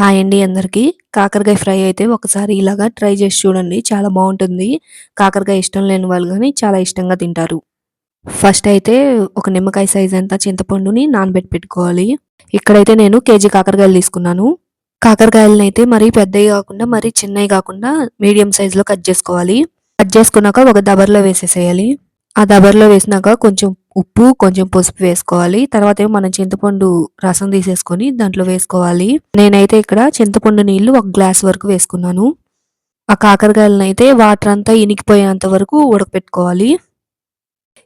Hi అండి అందరికీ. కాకరకాయ ఫ్రై అయితే ఒకసారి ఇలాగా ట్రై చేసి చూడండి. చాలా బాగుంటుంది. కాకరకాయ ఇష్టం లేని వాళ్ళు కానీ చాలా ఇష్టంగా తింటారు. ఫస్ట్ అయితే ఒక నిమ్మకాయ సైజ్ అంతా చింతపండుని నానబెట్టి పెట్టుకోవాలి. ఇక్కడైతే నేను కేజీ కాకరకాయలు తీసుకున్నాను. కాకరకాయలను అయితే మరీ పెద్దవి కాకుండా మరీ చిన్నవి కాకుండా మీడియం సైజులో కట్ చేసుకోవాలి. కట్ చేసుకున్నాక ఒక దబర్లో వేసేసేయాలి. ఆ దబర్లో వేసినాక కొంచెం ఉప్పు కొంచెం పసుపు వేసుకోవాలి. తర్వాత ఏమో మనం చింతపండు రసం తీసేసుకొని దాంట్లో వేసుకోవాలి. నేనైతే ఇక్కడ చింతపండు నీళ్ళు ఒక గ్లాస్ వరకు వేసుకున్నాను. ఆ కాకరకాయలను అయితే వాటర్ అంతా ఇనికిపోయేంత వరకు ఉడకపెట్టుకోవాలి.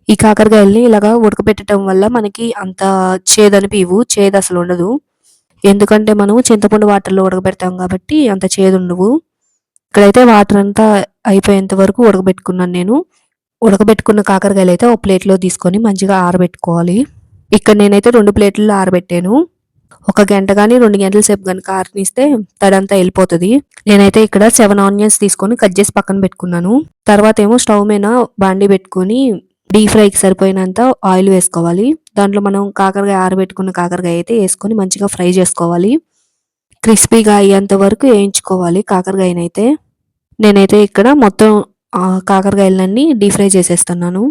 ఈ కాకరకాయల్ని ఇలాగా ఉడకపెట్టడం వల్ల మనకి అంత చేదనిపివు చేదు అసలు ఉండదు. ఎందుకంటే మనం చింతపండు వాటర్లో ఉడకబెడతాం కాబట్టి అంత చేదు ఉండవు. ఇక్కడైతే వాటర్ అంతా అయిపోయేంత వరకు ఉడకబెట్టుకున్నాను నేను. ఉడకబెట్టుకున్న కాకరకాయలు అయితే ఒక ప్లేట్లో తీసుకొని మంచిగా ఆరబెట్టుకోవాలి. ఇక్కడ నేనైతే రెండు ప్లేట్లలో ఆరబెట్టాను. ఒక గంట కానీ రెండు గంటల సేపు కనుక ఆరనిస్తే తడంతా వెళ్ళిపోతుంది. నేనైతే ఇక్కడ సెవెన్ ఆనియన్స్ తీసుకొని కట్ చేసి పక్కన పెట్టుకున్నాను. తర్వాత ఏమో స్టవ్ మీద బాండి పెట్టుకొని డీప్ ఫ్రైకి సరిపోయినంత ఆయిల్ వేసుకోవాలి. దాంట్లో మనం కాకరకాయ ఆరబెట్టుకున్న కాకరకాయ అయితే వేసుకొని మంచిగా ఫ్రై చేసుకోవాలి. క్రిస్పీగా అయ్యేంత వరకు వేయించుకోవాలి కాకరకాయనైతే. నేనైతే ఇక్కడ మొత్తం కాకరకాయలన్నీ డీప్ ఫ్రై చేసేస్తున్నాను.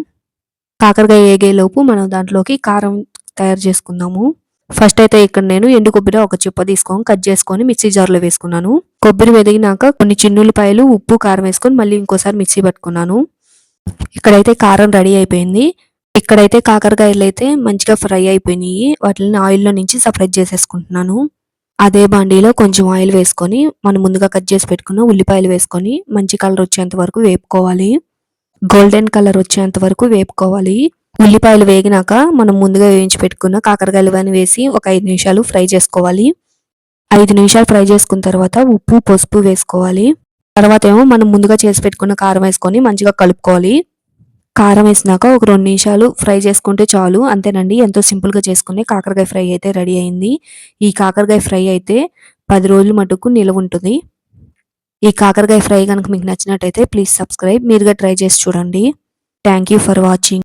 కాకరకాయ వేగేలోపు మనం దాంట్లోకి కారం తయారు చేసుకుందాము. ఫస్ట్ అయితే ఇక్కడ నేను ఎండు కొబ్బరి ఒక చిప్ప తీసుకొని కట్ చేసుకొని మిక్సీ జార్లో వేసుకున్నాను. కొబ్బరి వెదిగినాక కొన్ని చిన్నులపాయలు ఉప్పు కారం వేసుకొని మళ్ళీ ఇంకోసారి మిక్సీ పట్టుకున్నాను. ఇక్కడైతే కారం రెడీ అయిపోయింది. ఇక్కడైతే కాకరకాయలు అయితే మంచిగా ఫ్రై అయిపోయినాయి. వాటిని ఆయిల్లో నుంచి సపరేట్ చేసేసుకుంటున్నాను. అదే బాండీలో కొంచెం ఆయిల్ వేసుకొని మనం ముందుగా కట్ చేసి పెట్టుకున్న ఉల్లిపాయలు వేసుకొని మంచి కలర్ వచ్చేంత వరకు వేపుకోవాలి. గోల్డెన్ కలర్ వచ్చేంత వరకు వేపుకోవాలి. ఉల్లిపాయలు వేగినాక మనం ముందుగా వేయించి పెట్టుకున్న కాకరకాయలు కానీ వేసి ఒక ఐదు నిమిషాలు ఫ్రై చేసుకోవాలి. ఐదు నిమిషాలు ఫ్రై చేసుకున్న తర్వాత ఉప్పు పసుపు వేసుకోవాలి. తర్వాత ఏమో మనం ముందుగా చేసి పెట్టుకున్న కారం వేసుకొని మంచిగా కలుపుకోవాలి. కారం వేసినాక ఒక రెండు నిమిషాలు ఫ్రై చేసుకుంటే చాలు. అంతేనండి. ఎంతో సింపుల్గా చేసుకునే కాకరకాయ ఫ్రై అయితే రెడీ అయింది. ఈ కాకరకాయ ఫ్రై అయితే పది రోజులు మటుకు నిలవ ఉంటుంది. ఈ కాకరకాయ ఫ్రై కనుక మీకు నచ్చినట్టయితే ప్లీజ్ సబ్స్క్రైబ్. మీరుగా ట్రై చేసి చూడండి. Thank you for watching.